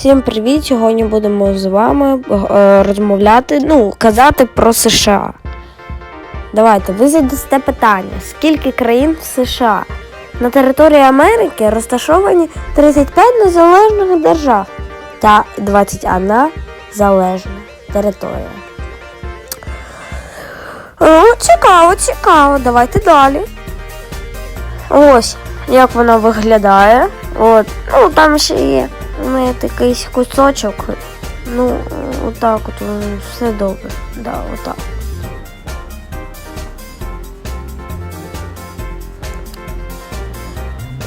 Всім привіт! Сьогодні будемо з вами е, розмовляти, ну, казати про США. Давайте, ви задасте питання: скільки країн в США? На території Америки розташовані 35 незалежних держав та 21 залежна територія. О, цікаво, цікаво. Давайте далі. Ось як вона виглядає. От. Ну, там ще є ми такий кусочок. Ну, отак от все добре. Да, отак.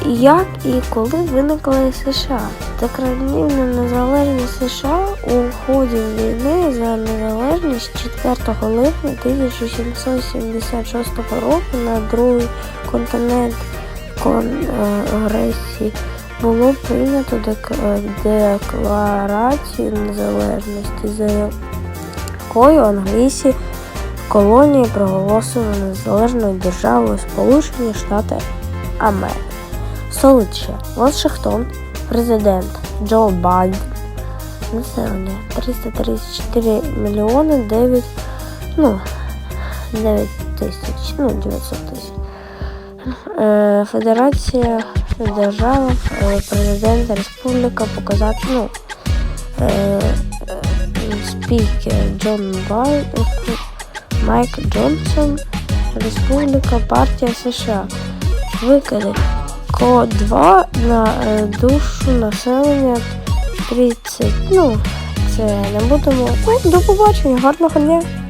Як і коли виникли США? Та країна незалежність США у ході війни за незалежність 4 липня 1776 року на другий континент Конгресі було прийнято е, декларацію незалежності, за якою англійські колонії проголосили незалежною державою Сполучені Штати Америки. Столиця Вашингтон, президент Джо Байден, населення 334 мільйони 9, ну, 9 тисяч, ну, 900 тисяч. Е, Федерація держава, е, президент, республіка показати, ну, е, е, спікер Джон Бай, Майк Джонсон, Республіка, партія США. Викиди. Код 2 на душу населення 30. Ну, це не будемо. Ну, до побачення, гарного дня.